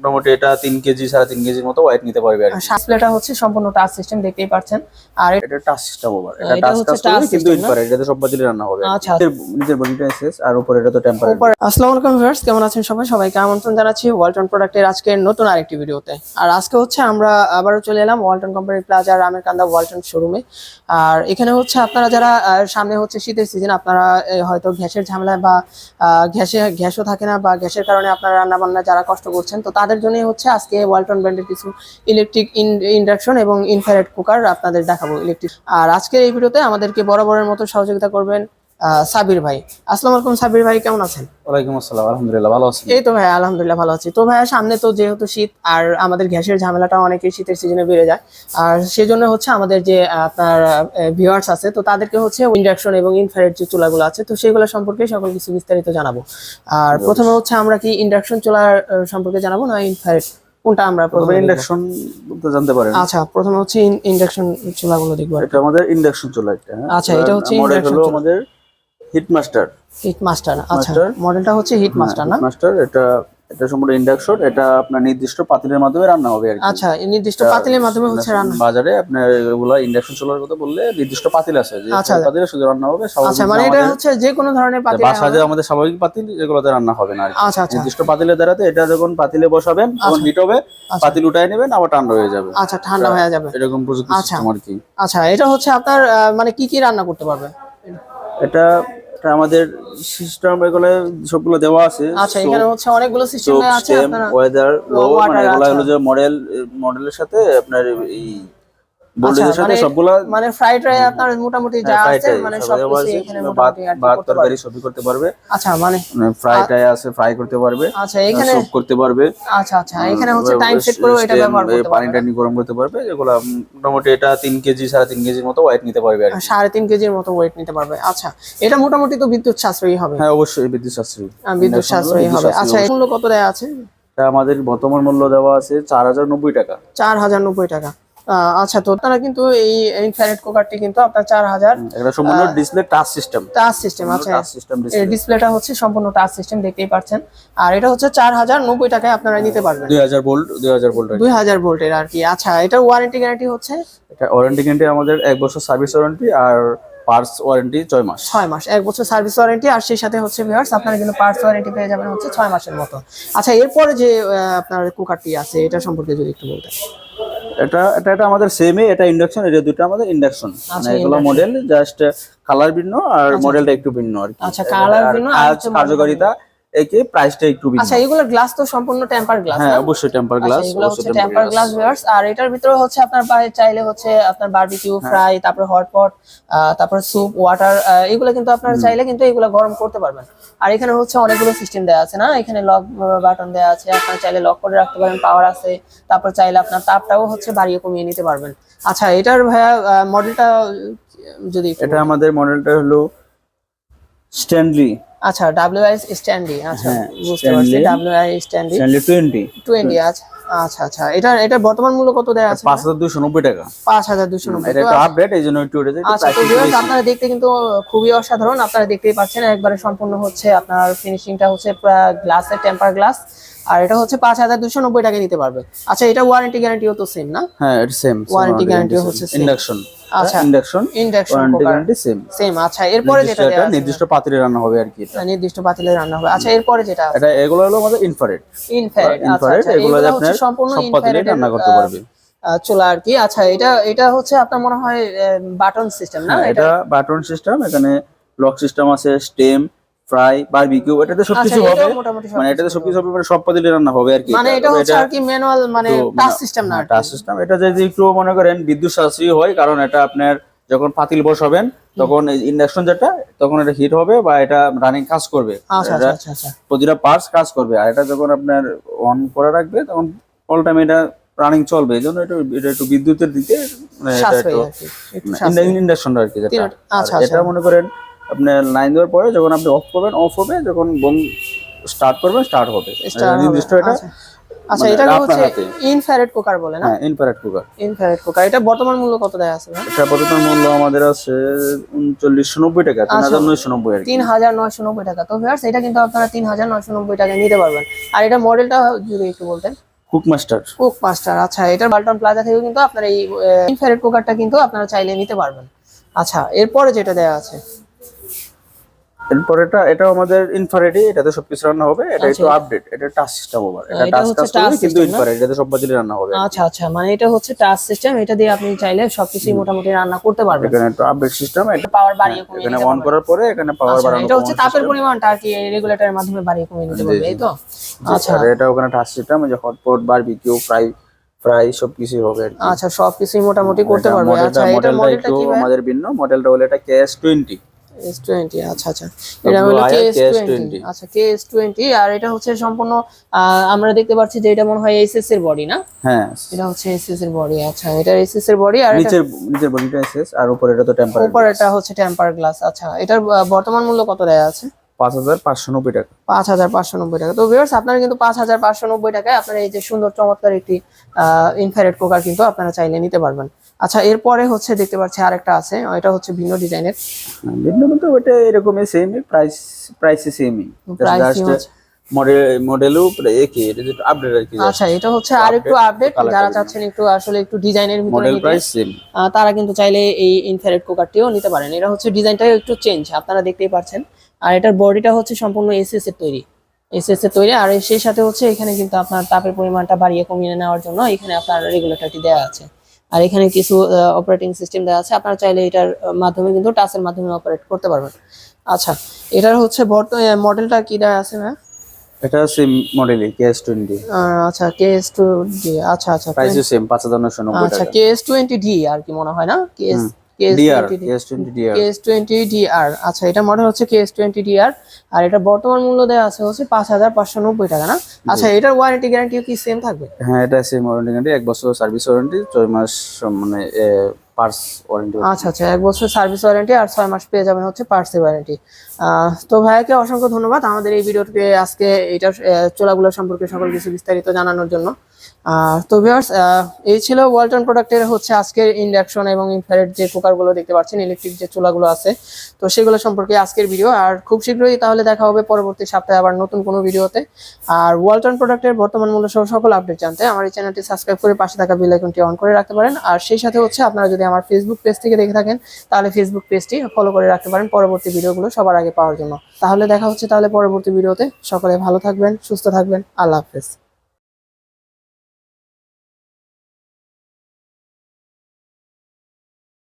মোটামুটি এটা তিন কেজি সাড়ে তিন কেজির মতো ওয়েট নিতে পারবে আর। সাসপ্লেটা হচ্ছে সম্পূর্ণ টাচ সিস্টেম দেখতেই পাচ্ছেন। আর এটা- এটা টাচ সিস্টেম ওভার এটা এটা টাচ touch কিন্তু না? ইনফ্রারেড এটাতে সব বাতিলে রান্না হবে। আচ্ছা। নিচের বডিটা এসএস আর উপরে এটা তো টেম্পারেট উপর আসসালামু আলাইকুম ভিউয়ার্স কেমন আছেন সবাই? সবাইকে আমন্ত্রণ জানাচ্ছি ওয়ালটন প্রোডাক্টের আজকের নতুন আরেকটি ভিডিওতে। আর আজকে হচ্ছে আমরা আবারও চলে এলাম ওয়ালটন কোম্পানির প্লাজা রামের কান্দা ওয়ালটন শোরুমে আর এখানে হচ্ছে আপনারা যারা সামনে হচ্ছে শীতের সিজন আপনারা হয়তো গ্যাসের ঝামেলায় বা গ্যাসে গ্যাসও থাকে না বা গ্যাসের কারণে আপনারা রান্না বান্না যারা কষ্ট করছেন তো তাদের জন্যই হচ্ছে আজকে ওয়ালটন ব্র্যান্ডের কিছু ইলেকট্রিক ইন্ডাকশন এবং ইনফ্রারেড কুকার আপনাদের দেখাবো ইলেকট্রিক আর আজকের এই ভিডিওতে আমাদেরকে বরাবরের মতো সহযোগিতা করবেন সাবির ভাই। আসসালামু আলাইকুম সাবির ভাই কেমন আছেন? ওয়ালাইকুম আসসালাম আলহামদুলিল্লাহ ভালো আছি। এই তো ভাই আলহামদুলিল্লাহ ভালো আছি। তো ভাইয়া সামনে তো যেহেতু শীত আর আমাদের গ্যাসের ঝামেলাটা অনেকেই শীতের সিজনে বেড়ে যায়। আর সেজন্য হচ্ছে আমাদের যে আপনার ভিউয়ার্স আছে তো তাদেরকে হচ্ছে ইন্ডাকশন এবং ইনফ্রারেড যে চুলাগুলো আছে তো সেগুলো সম্পর্কে সকল কিছু বিস্তারিত জানাব। আর প্রথমে হচ্ছে আমরা কি ইন্ডাকশন চুলার সম্পর্কে জানাব না ইনফ্রারেড কোনটা আমরা প্রথমে ইন্ডাকশন বলতে জানতে পারেন। আচ্ছা প্রথমে হচ্ছে ইন্ডাকশন চুলাগুলো দেখব এটা আমাদের ইন্ডাকশন চুলা একটা আচ্ছা, এটা হচ্ছে চুলা। আমাদের হিট মাস্টার হিট মাস্টার আচ্ছা মডেলটা হচ্ছে হিট মাস্টার না? মাস্টার এটা এটা সম্পূর্ণ ইন্ডাকশন এটা আপনার নির্দিষ্ট পাতিলের মাধ্যমে রান্না হবে আর কি। আচ্ছা নির্দিষ্ট পাতিলের মাধ্যমে হচ্ছে রান্না। বাজারে আপনার এগুলা ইন্ডাকশন চুলার কথা বললে নির্দিষ্ট পাতিল আছে যে আচ্ছা। পাতিলে শুধু রান্না হবে আচ্ছা মানে এটা হচ্ছে যে কোনো ধরনের পাতিল বাসায় আমাদের স্বাভাবিক পাতিল এগুলোতে রান্না হবে না আর। আচ্ছা আচ্ছা। নির্দিষ্ট পাতিলে দাঁড়াতে এটা যখন পাতিলে বসাবেন তখন হিট হবে পাতিল উঠায় নেবেন আবার ঠান্ডা হয়ে যাবে। আচ্ছা ঠান্ডা হয়ে যাবে। এরকম প্রযুক্তি আচ্ছা। সিস্টেম আর কি। আচ্ছা এটা হচ্ছে আপনার মানে কি কি রান্না করতে পারবে? এটা এটা আমাদের সিস্টেম এগুলো সবগুলো দেওয়া আছে আচ্ছা এখানে হচ্ছে অনেকগুলো সিস্টেম আছে আপনারা ওয়েদার লো মানে এগুলো। হলো যে মডেল মডেলের সাথে আপনার এই ভোল্টেজের সাথে মানে- সবগুলা মানে ফ্রাইড রাই আপনার মোটামুটি যা হ্যাঁ, আছে মানে সব কিছু এখানে মোটামুটি ভাত তরকারি সবই করতে পারবে। আচ্ছা মানে ফ্রাই টাই আছে ফ্রাই করতে পারবে আচ্ছা এখানে স্যুপ করতে পারবে। আচ্ছা আচ্ছা এখানে হচ্ছে টাইম সেট করে এটা ব্যবহার করতে পানি পারবে টানি গরম করতে পারবে যেগুলো মোটামুটি এটা তিন কেজি সাড়ে তিন কেজির মতো ওয়েট নিতে পারবে আর কি। সাড়ে তিন কেজির মতো ওয়েট নিতে পারবে। আচ্ছা এটা মোটামুটি তো বিদ্যুৎ সাশ্রয়ী হবে। হ্যাঁ অবশ্যই বিদ্যুৎ সাশ্রয়ী। বিদ্যুৎ সাশ্রয়ী হবে। আচ্ছা এর মূল্য কত দেওয়া আছে? আমাদের বর্তমান মূল্য দেওয়া আছে চার হাজার নব্বই টাকা। চার হাজার নব্বই টাকা। আচ্ছা তো তারা কিন্তু এই ইনফ্রারেড কুকারটি কিন্তু আপনার চার হাজার এটা সম্পূর্ণ display touch system touch system আচ্ছা। টাচ সিস্টেম এই ডিসপ্লেটা হচ্ছে সম্পূর্ণ টাচ সিস্টেম দেখতেই পাচ্ছেন। আর এটা হচ্ছে চার হাজার নব্বই টাকায় আপনারা নিতে পারবেন। দুই হাজার ভোল্ট দুই হাজার ভোল্ট দুই হাজার ভোল্টের আর কি। আচ্ছা এটার ওয়ারেন্টি গ্যারান্টি হচ্ছে? এটা ওয়ারেন্টি গ্যারান্টি আমাদের এক বছর সার্ভিস ওয়ারেন্টি আর পার্টস ওয়ারেন্টি ছয় মাস। ছয় মাস এক বছর সার্ভিস ওয়ারেন্টি আর সেই সাথে হচ্ছে ভিউয়ার্স আপনারা কিন্তু পার্টস ওয়ারেন্টি পেয়ে যাবেন হচ্ছে ছয় মাসের মতো। আচ্ছা এরপরে যে আপনার কুকারটি আছে এটা সম্পর্কে যদি একটু বলতেন। এটা এটা এটা আমাদের সেমই এটা ইন্ডাকশন এটা দুটো আমাদের ইন্ডাকশন মানে আচ্ছা, এগুলো মডেল জাস্ট কালার ভিন্ন আর মডেলটা একটু ভিন্ন আর কি। আচ্ছা, কালার ভিন্ন আর কার্যকারিতা একে প্রাইসটা একটু আচ্ছা এগুলোর গ্লাস তো সম্পূর্ণ টেম্পার গ্লাস হ্যাঁ অবশ্যই টেম্পার গ্লাস আচ্ছা এগুলো হচ্ছে অবশ্যই টেম্পার গ্লাস ভিউয়ার্স আর এটার ভিতরে হচ্ছে আপনার চাইলে হচ্ছে আপনার বারবিকিউ হ্যাঁ। ফ্রাই তারপরে হটপট তারপর স্যুপ ওয়াটার এগুলো কিন্তু আপনারা চাইলে কিন্তু এগুলো গরম করতে পারবেন। আর এখানে হচ্ছে অনেকগুলো সিস্টেম দেওয়া আছে না? এখানে লক বাটন দেওয়া আছে। আপনারা চাইলে লক করে রাখতে পারেন পাওয়ার আছে। তারপর চাইলে আপনার তাপটাও হচ্ছে বাড়িয়ে কমিয়ে নিতে পারবেন। আচ্ছা এটার ভাইয়া মডেলটা যদি এটা আমাদের মডেলটা হলো স্ট্যান্ডলি আচ্ছা ডাব্লিউআইএস স্ট্যান্ডি আচ্ছা হ্যাঁ, বুঝতে পারছি Stanley। ডাব্লিউআইএস স্ট্যান্ডি স্ট্যান্ডলি টোয়েন্টি টোয়েন্টি আচ্ছা আচ্ছা আচ্ছা। এটা এটা বর্তমান মূল্য কত দেওয়া আছে? পাঁচ হাজার দুশো নব্বই টাকা। পাঁচ হাজার দুশো নব্বই এটা একটু আপডেট এই জন্য একটু উঠেছে একটু আচ্ছা তো বেশি। আপনারা দেখতে কিন্তু খুবই অসাধারণ। আপনারা দেখতেই পাচ্ছেন একবারে সম্পূর্ণ হচ্ছে আপনার ফিনিশিংটা হচ্ছে প্রায় গ্লাসের টেম্পার গ্লাস আর এটা হচ্ছে পাঁচ হাজার দুশো নব্বই টাকা নিতে পারবে। আচ্ছা এটা ওয়ারেন্টি গ্যারান্টিও তো সেম না? হ্যাঁ এটা সেম ওয়ারেন্টি guarantee হচ্ছে। ইন্ডাকশন আচ্ছা। Induction induction warranty guarantee same same আচ্ছা এরপরে যেটা আছে, নির্দিষ্ট পাত্রে রান্না হবে আর কি এটা। নির্দিষ্ট পাতিলে রান্না হবে। আচ্ছা এরপরে যেটা এটা এগুলো হলো আমাদের ইনফ্রারেড ইনফ্রারেড ইনফ্রারেড এগুলো আপনি সম্পূর্ণ ইনফ্রারেড রান্না করতে পারবে। চুলা আর কি। আচ্ছা এটা এটা হচ্ছে আপনার মনে হয় বাটন সিস্টেম না হ্যাঁ, এটা? বাটন সিস্টেম এখানে লক সিস্টেম আছে স্টেম ফ্রাই বারবিকিউ এটাতে সবকিছু আচ্ছা, হবে। মানে এটাতে সবকিছু হবে মানে সব পাতিলে রান্না হবে আর কি। মানে এটা হচ্ছে আর কি ম্যানুয়াল মানে টাচ সিস্টেম না টাচ সিস্টেম এটা যদি একটু মনে করেন বিদ্যুৎ সাশ্রয়ী হয় কারণ এটা আপনার যখন পাতিল বসাবেন তখন ইন্ডাকশন যেটা তখন এটা হিট হবে বা এটা রানিং কাজ করবে। আচ্ছা আচ্ছা প্রতিটা পার্টস কাজ করবে। আর এটা যখন আপনার অন করে রাখবে তখন অল টাইম এটা রানিং চলবে। এই জন্য এটা এটা একটু বিদ্যুতের দিকে মানে এটা একটু। ইন্ডাকশন আর কি যেটা। এটা। মনে করেন আপনার লাইন দেওয়ার পরে যখন আপনি অফ করবেন অফ হবে যখন বোম স্টার্ট করবেন স্টার্ট হবে। নির্দিষ্ট এটা। আচ্ছা। আচ্ছা মানে এটা হচ্ছে ইনফ্রারেড কুকার বলে না? হ্যাঁ ইনফ্রারেড কুকার ইনফ্রারেড কুকার এটা বর্তমান মূল্য কত দেয়া আছে ভাই? এটা বর্তমান মূল্য আমাদের আছে উনচল্লিশশো নব্বই টাকা তিন হাজার নয়শো নব্বই আর কি। তিন হাজার নয়শো নব্বই টাকা। তো ভিউয়ার্স এটা কিন্তু আপনারা তিন হাজার নয়শো নব্বই টাকা নিতে পারবেন। আর এটা মডেলটা যদি একটু বলতেন? কুক মাস্টার কুক মাস্টার আচ্ছা। এটার বাল্টন প্লাজা থেকেও কিন্তু আপনার এই ইনফ্রারেড কুকারটা কিন্তু আপনারা চাইলে নিতে পারবেন। আচ্ছা এরপরে যেটা দেওয়া আছে এরপর এটা এটাও আমাদের ইনফ্রারেডি এটাতে সবকিছু রান্না হবে এটা একটু আপডেট এটা টাচ সিস্টেম ওভার এটা এটা টাচ কাজ করবে কিন্তু ইনফ্রারেড এটাতে সব বাজিলে রান্না হবে। আচ্ছা আচ্ছা মানে এটা হচ্ছে টাচ সিস্টেম এটা দিয়ে আপনি চাইলে সবকিছুই মোটামুটি রান্না করতে পারবেন। এখানে একটু আপডেট সিস্টেম এটা পাওয়ার বাড়িয়ে কমিয়ে এখানে অন করার পরে এখানে পাওয়ার আচ্ছা, বাড়ানো এটা হচ্ছে তাপের পরিমাণটা আর কি রেগুলেটরের মাধ্যমে বাড়িয়ে কমিয়ে নিতে পারবে এই তো? আচ্ছা। এটা ওখানে টাচ সিস্টেম যে হটপট বারবিকিউ ফ্রাই ফ্রাই সবকিছুই হবে। আচ্ছা সবকিছুই মোটামুটি করতে এটা পারবে। আচ্ছা এটার মডেলটা কি আমাদের ভিন্ন মডেলটা হলো এটা কেএস টোয়েন্টি এস টোয়েন্টি আচ্ছা আচ্ছা। এটা হলো কেএস KS20 টোয়েন্টি আচ্ছা কেএস টোয়েন্টি আর এটা হচ্ছে সম্পূর্ণ আমরা দেখতে পাচ্ছি যে এটা মনে হয় এর বডি না? হ্যাঁ। এটা হচ্ছে এসএস এর বডি আচ্ছা এটা এর বডি আর নিচের নিচের বডিটা আর উপরে এটা তো টেম্পারেট উপর এটা হচ্ছে টেম্পার গ্লাস আচ্ছা। এটার বর্তমান মূল্য কত দেয়া আছে? পাঁচ হাজার পাঁচশো নব্বই টাকা। পাঁচ হাজার পাঁচশো নব্বই টাকা। তো ভিউয়ার্স আপনারা কিন্তু পাঁচ হাজার পাঁচশো নব্বই টাকায় আপনারা এই যে সুন্দর চমৎকার একটি কুকার কিন্তু আপনারা চাইলে নিতে পারবেন। আচ্ছা এরপরে হচ্ছে দেখতে পাচ্ছি আরেকটা আছে এটা হচ্ছে ভিন্ন ডিজাইনের। হ্যাঁ, ভিন্ন বলতে ওটা এরকমই সেমই প্রাইস প্রাইসই সেমই জাস্ট মডেল মডেলও একই এটা যেটা আপডেট আর কি আচ্ছা এটা হচ্ছে আর একটু আপডেট যারা চাচ্ছেন একটু আসলে একটু ডিজাইনের ভিতরে মডেল প্রাইস সেম তারা কিন্তু চাইলে এই ইনফ্রারেড কুকারটিও নিতে পারেন। এটা হচ্ছে ডিজাইনটাও একটু চেঞ্জ আপনারা দেখতেই পাচ্ছেন আর এটার বডিটা হচ্ছে সম্পূর্ণ এসএস এর তৈরি। এসএস এর তৈরি আর এর সেই সাথে হচ্ছে এখানে কিন্তু আপনার তাপের পরিমাণটা বাড়িয়ে কমিয়ে নেওয়ার জন্য এখানে আপনার রেগুলেটরটি দেওয়া আছে। আর এখানে কিছু অপারেটিং সিস্টেম দেওয়া আছে। আপনারা চাইলে এটার মাধ্যমে কিন্তু টাচের মাধ্যমে অপারেট করতে পারবেন। আচ্ছা এটার হচ্ছে বর্তমান মডেলটা কি দেওয়া আছে না এটা সেম মডেলই কেএস টোয়েন্টি আচ্ছা কে এস টু ডি আচ্ছা আচ্ছা প্রাইসও সেম পাঁচ হাজার নশো নব্বই আচ্ছা টাকা। কে এস টোয়েন্টি ডি আর কি মনে হয় না? টোয়েন্টি কেএস আচ্ছা এটা মডেল হচ্ছে কেএস টোয়েন্টি ডিআর আর এটা বর্তমান মূল্য আছে হচ্ছে পাঁচ হাজার পাঁচশো নব্বই টাকা না? আচ্ছা এটার ওয়ারেন্টি গ্যারান্টি কি সেম থাকবে? হ্যাঁ এটা সেম ওয়ারেন্টি গ্যারান্টি এক বছর সার্ভিস ওয়ারেন্টি মাস মানে ওয়ারেন্টি আচ্ছা আচ্ছা এক বছর সার্ভিস ওয়ারেন্টি আর ছয় মাস পেয়ে যাবেন হচ্ছে ওয়ারেন্টি তো ভাইয়াকে অসংখ্য ধন্যবাদ আমাদের এই ভিডিওটিকে আজকে আহ, চোলাগুলো সম্পর্কে সকল কিছু বিস্তারিত জানানোর জন্য। তো ভিউয়ার্স এই ছিল ওয়ালটন প্রোডাক্টের হচ্ছে আজকের ইন্ডাকশন এবং ইনফ্রারেড যে কুকারগুলো দেখতে পাচ্ছেন ইলেকট্রিক যে চুলাগুলো আছে, তো সেগুলো সম্পর্কে আজকের ভিডিও আর খুব শীঘ্রই তাহলে দেখা হবে পরবর্তী সপ্তাহে আবার নতুন কোনো ভিডিওতে আর ওয়ালটন প্রোডাক্টের বর্তমান মূল্য সহ সকল আপডেট জানতে আমার এই চ্যানেলটি সাবস্ক্রাইব করে পাশে থাকা আইকনটি অন করে রাখতে পারেন। আর সেই সাথে হচ্ছে আপনারা যদি আমার ফেসবুক পেজ থেকে দেখে থাকেন, তাহলে ফেসবুক পেজটি ফলো করে রাখতে পারেন পরবর্তী ভিডিওগুলো সবার আগে পাওয়ার জন্য। তাহলে দেখা হচ্ছে তাহলে পরবর্তী ভিডিওতে সকলে ভালো থাকবেন, সুস্থ থাকবেন। আল্লাহ হাফেজ।